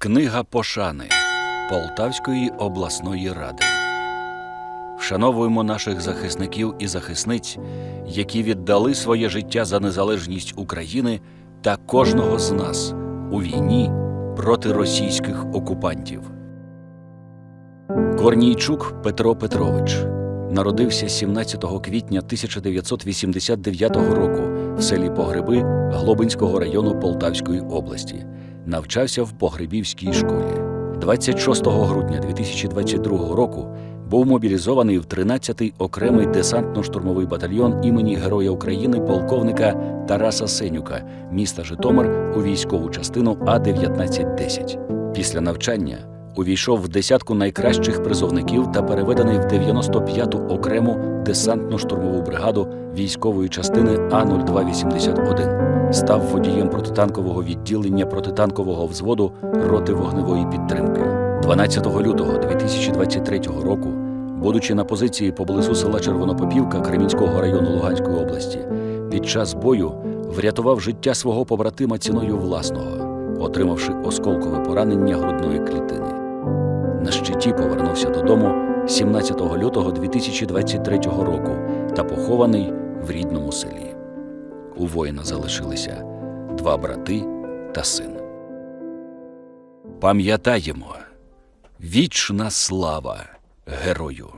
Книга пошани Полтавської обласної ради. Вшановуємо наших захисників і захисниць, які віддали своє життя за незалежність України та кожного з нас у війні проти російських окупантів. Корнійчук Петро Петрович народився 17 квітня 1989 року в селі Погреби Глобинського району Полтавської області. Навчався в Погребівській школі. 26 грудня 2022 року був мобілізований в 13-й окремий десантно-штурмовий батальйон імені Героя України полковника Тараса Сенюка, міста Житомир у військову частину А-1910. Після навчання увійшов в десятку найкращих призовників та переведений в 95-ту окрему десантно-штурмову бригаду військової частини А-0281. Став водієм протитанкового відділення протитанкового взводу роти вогневої підтримки. 12 лютого 2023 року, будучи на позиції поблизу села Червонопопівка Кремінського району Луганської області, під час бою врятував життя свого побратима ціною власного, отримавши осколкове поранення грудної клітини. На щиті повернувся додому 17 лютого 2023 року та похований в рідному селі. У воїна залишилися два брати та син. Пам'ятаємо вічна слава герою.